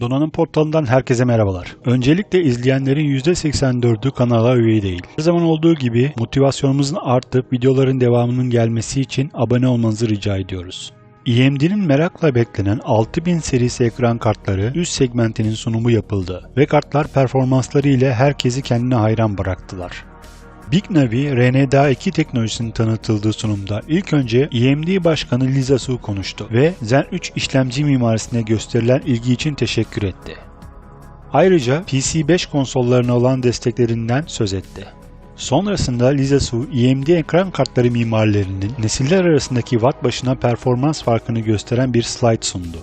Donanım portalından herkese merhabalar. Öncelikle izleyenlerin %84'ü kanala üye değil. Her zaman olduğu gibi motivasyonumuzun artıp videoların devamının gelmesi için abone olmanızı rica ediyoruz. EMD'nin merakla beklenen 6000 serisi ekran kartları üst segmentinin sunumu yapıldı ve kartlar performansları ile herkesi kendine hayran bıraktılar. Big Navi RNDA 2 teknolojisinin tanıtıldığı sunumda ilk önce EMD Başkanı Lisa Su konuştu ve Zen 3 işlemci mimarisine gösterilen ilgi için teşekkür etti. Ayrıca PC5 konsollarına olan desteklerinden söz etti. Sonrasında Lisa Su, EMD ekran kartları mimarlarının nesiller arasındaki watt başına performans farkını gösteren bir slide sundu.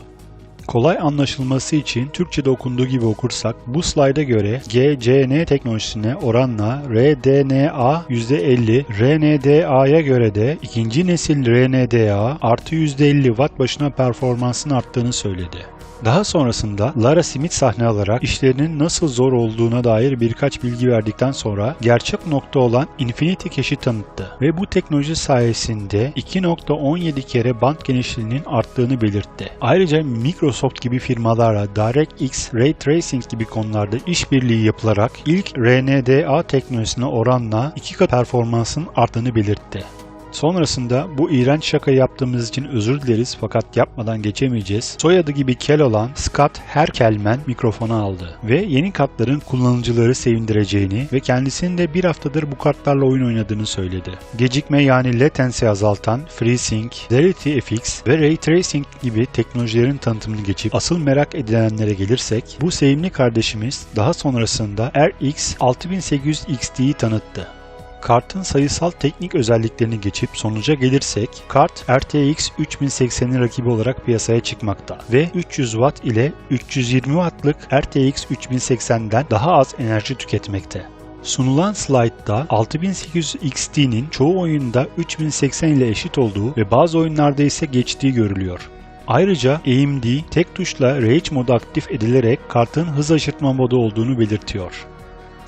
Kolay anlaşılması için Türkçe'de okunduğu gibi okursak bu slayda göre GCN teknolojisine oranla RDNA %50, RNDA'ya göre de ikinci nesil RNDA artı %50 watt başına performansın arttığını söyledi. Daha sonrasında Lara Smith sahne alarak işlerinin nasıl zor olduğuna dair birkaç bilgi verdikten sonra gerçek nokta olan Infinity Cash'i tanıttı ve bu teknoloji sayesinde 2.17 kere band genişliğinin arttığını belirtti. Ayrıca Microsoft gibi firmalarla DirectX Ray Tracing gibi konularda işbirliği yapılarak ilk RNDA teknolojisine oranla 2 kat performansın arttığını belirtti. Sonrasında bu iğrenç şaka yaptığımız için özür dileriz fakat yapmadan geçemeyeceğiz. Soyadı gibi kel olan Scott Herkelman mikrofonu aldı ve yeni kartların kullanıcıları sevindireceğini ve kendisinin de bir haftadır bu kartlarla oyun oynadığını söyledi. Gecikme yani latency azaltan FreeSync, Reality FX ve Ray Tracing gibi teknolojilerin tanıtımını geçip asıl merak edilenlere gelirsek bu sevimli kardeşimiz daha sonrasında RX 6800 XT'yi tanıttı. Kartın sayısal teknik özelliklerini geçip sonuca gelirsek, kart RTX 3080'in rakibi olarak piyasaya çıkmakta ve 300 Watt ile 320 Watt'lık RTX 3080'den daha az enerji tüketmekte. Sunulan slaytta 6800 XT'nin çoğu oyunda 3080 ile eşit olduğu ve bazı oyunlarda ise geçtiği görülüyor. Ayrıca AMD tek tuşla Rage modu aktif edilerek kartın hız aşırtma modu olduğunu belirtiyor.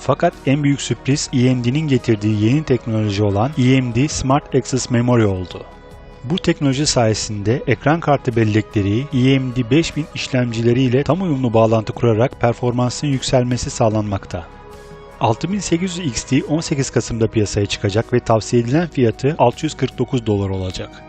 Fakat en büyük sürpriz AMD'nin getirdiği yeni teknoloji olan AMD Smart Access Memory oldu. Bu teknoloji sayesinde ekran kartı bellekleri AMD 5000 işlemcileriyle tam uyumlu bağlantı kurarak performansın yükselmesi sağlanmakta. 6800 XT 18 Kasım'da piyasaya çıkacak ve tavsiye edilen fiyatı 649 dolar olacak.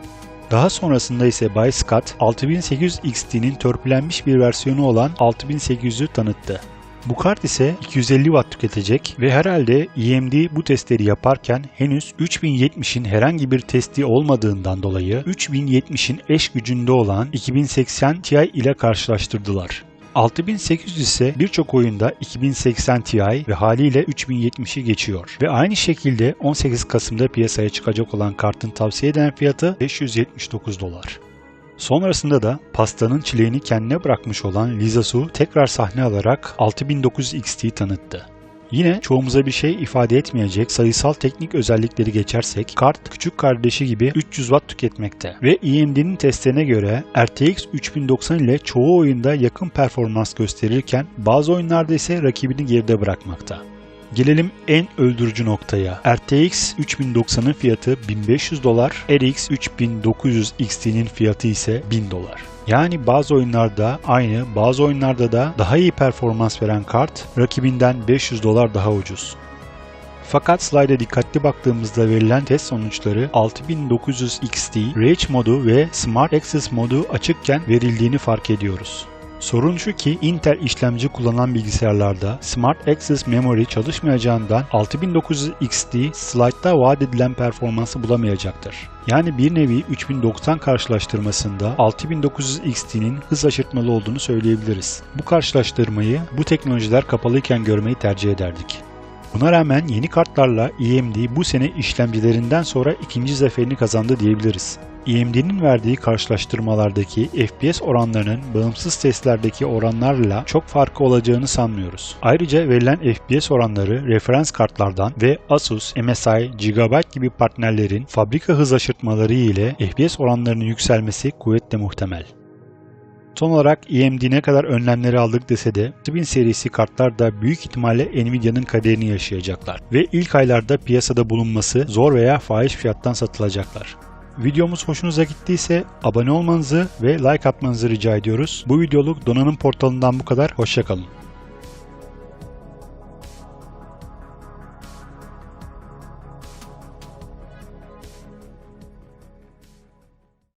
Daha sonrasında ise Bay Scott 6800 XT'nin törpülenmiş bir versiyonu olan 6800'ü tanıttı. Bu kart ise 250 Watt tüketecek ve herhalde EMD bu testleri yaparken henüz 3070'in herhangi bir testi olmadığından dolayı 3070'in eş gücünde olan 2080 Ti ile karşılaştırdılar. 6800 ise birçok oyunda 2080 Ti ve haliyle 3070'i geçiyor. Ve aynı şekilde 18 Kasım'da piyasaya çıkacak olan kartın tavsiye edilen fiyatı 579 dolar. Sonrasında da pastanın çileğini kendine bırakmış olan Lisa Su tekrar sahne alarak 6900 XT'yi tanıttı. Yine çoğumuza bir şey ifade etmeyecek sayısal teknik özellikleri geçersek kart küçük kardeşi gibi 300 Watt tüketmekte ve AMD'nin testlerine göre RTX 3090 ile çoğu oyunda yakın performans gösterirken bazı oyunlarda ise rakibini geride bırakmakta. Gelelim en öldürücü noktaya. RTX 3090'ın fiyatı 1500 dolar, RX 3900 XT'nin fiyatı ise 1000 dolar. Yani bazı oyunlarda aynı, bazı oyunlarda da daha iyi performans veren kart rakibinden 500 dolar daha ucuz. Fakat slide'a dikkatli baktığımızda verilen test sonuçları 6900 XT, Rage modu ve Smart Access modu açıkken verildiğini fark ediyoruz. Sorun şu ki Intel işlemci kullanan bilgisayarlarda Smart Access Memory çalışmayacağından 6900 XT slide'da vaat edilen performansı bulamayacaktır. Yani bir nevi 3090 karşılaştırmasında 6900 XT'nin hız aşırtmalı olduğunu söyleyebiliriz. Bu karşılaştırmayı bu teknolojiler kapalıyken görmeyi tercih ederdik. Buna rağmen yeni kartlarla AMD bu sene işlemcilerinden sonra ikinci zaferini kazandı diyebiliriz. AMD'nin verdiği karşılaştırmalardaki FPS oranlarının bağımsız testlerdeki oranlarla çok farkı olacağını sanmıyoruz. Ayrıca verilen FPS oranları referans kartlardan ve Asus, MSI, Gigabyte gibi partnerlerin fabrika hız aşırtmaları ile FPS oranlarının yükselmesi kuvvetle muhtemel. Son olarak AMD ne kadar önlemleri aldık dese de 2000 serisi kartlar da büyük ihtimalle Nvidia'nın kaderini yaşayacaklar ve ilk aylarda piyasada bulunması zor veya fahiş fiyattan satılacaklar. Videomuz hoşunuza gittiyse abone olmanızı ve like atmanızı rica ediyoruz. Bu videoluk donanım portalından bu kadar. Hoşçakalın.